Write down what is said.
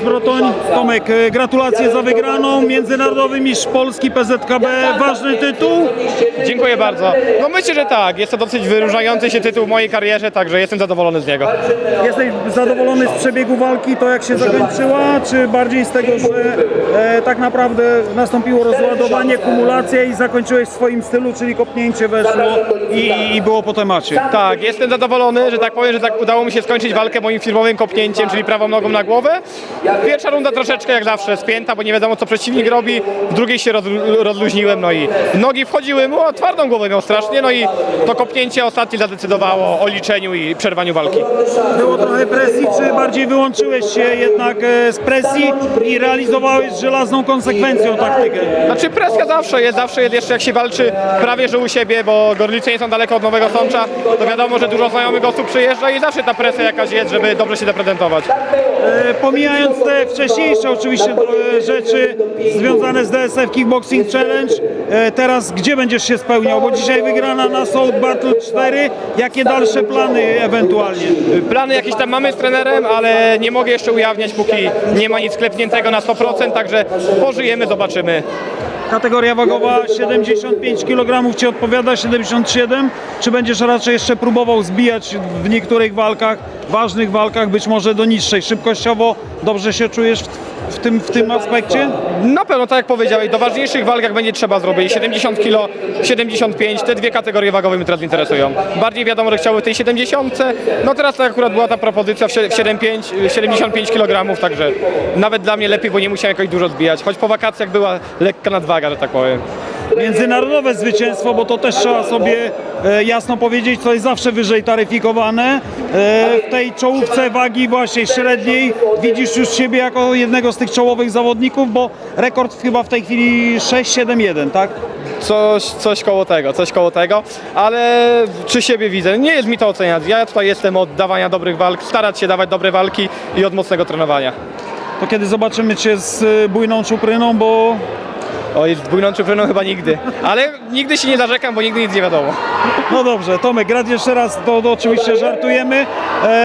Brotoń. Tomek, e, gratulacje za wygraną. Międzynarodowy mistrz Polski PZKB. Ważny tytuł. Dziękuję bardzo. No myślę, że tak. Jest to dosyć wyróżniający się tytuł w mojej karierze, także jestem zadowolony z niego. Jesteś zadowolony z przebiegu walki, to jak się zakończyła, czy bardziej z tego, że e, tak naprawdę nastąpiło rozładowanie, kumulacja i zakończyłeś w swoim stylu, czyli kopnięcie weszło i, i było po temacie. Tak, jestem zadowolony, że tak powiem, że tak udało mi się skończyć walkę moim firmowym kopnięciem, czyli prawą nogą na głowę. Pierwsza runda troszeczkę jak zawsze spięta, bo nie wiadomo co przeciwnik robi. W drugiej się roz, rozluźniłem, no i nogi wchodziły mu, a twardą głowę miał strasznie, no i to kopnięcie ostatnie zadecydowało o liczeniu i przerwaniu walki. Było trochę presji, czy bardziej wyłączyłeś się jednak e, z presji i realizowałeś żelazną konsekwencją taktykę? Znaczy presja zawsze jest, zawsze jest jeszcze jak się walczy prawie że u siebie, bo Gorlice nie są daleko od Nowego Sącza, to wiadomo, że dużo znajomych osób przyjeżdża i zawsze ta presja jakaś jest, żeby dobrze się zaprezentować. E, Pomijając te wcześniejsze oczywiście e, rzeczy związane z DSF Kickboxing Challenge, e, teraz gdzie będziesz się spełniał? Bo dzisiaj wygrana na Soul Battle 4. Jakie dalsze plany ewentualnie? Plany jakieś tam mamy z trenerem, ale nie mogę jeszcze ujawniać, póki nie ma nic sklepniętego na 100%, także pożyjemy, zobaczymy. Kategoria wagowa 75 kg Ci odpowiada, 77? Czy będziesz raczej jeszcze próbował zbijać w niektórych walkach, ważnych walkach, być może do niższej? Szybkościowo dobrze się czujesz w, w, tym, w tym aspekcie? Na pewno, tak jak powiedziałeś, do ważniejszych walk jak będzie trzeba zrobić, 70 kg, 75, te dwie kategorie wagowe mnie teraz interesują. Bardziej wiadomo, że chciały tej 70, no teraz tak akurat była ta propozycja w 75, 75 kg, także nawet dla mnie lepiej, bo nie musiałem jakoś dużo zbijać, choć po wakacjach była lekka nadwaga, że tak powiem. Międzynarodowe zwycięstwo, bo to też trzeba sobie e, jasno powiedzieć, co jest zawsze wyżej taryfikowane. E, w tej czołówce wagi właśnie średniej widzisz już siebie jako jednego z tych czołowych zawodników, bo rekord chyba w tej chwili 6-7-1, tak? Coś, coś koło tego, coś koło tego, ale czy siebie widzę? Nie jest mi to oceniać. Ja tutaj jestem od dawania dobrych walk, starać się dawać dobre walki i od mocnego trenowania. To kiedy zobaczymy Cię z e, bujną czupryną, bo Oj, z bujną czupryną chyba nigdy, ale nigdy się nie zarzekam, bo nigdy nic nie wiadomo. no dobrze, Tomek, grad jeszcze raz, to, to oczywiście żartujemy. E,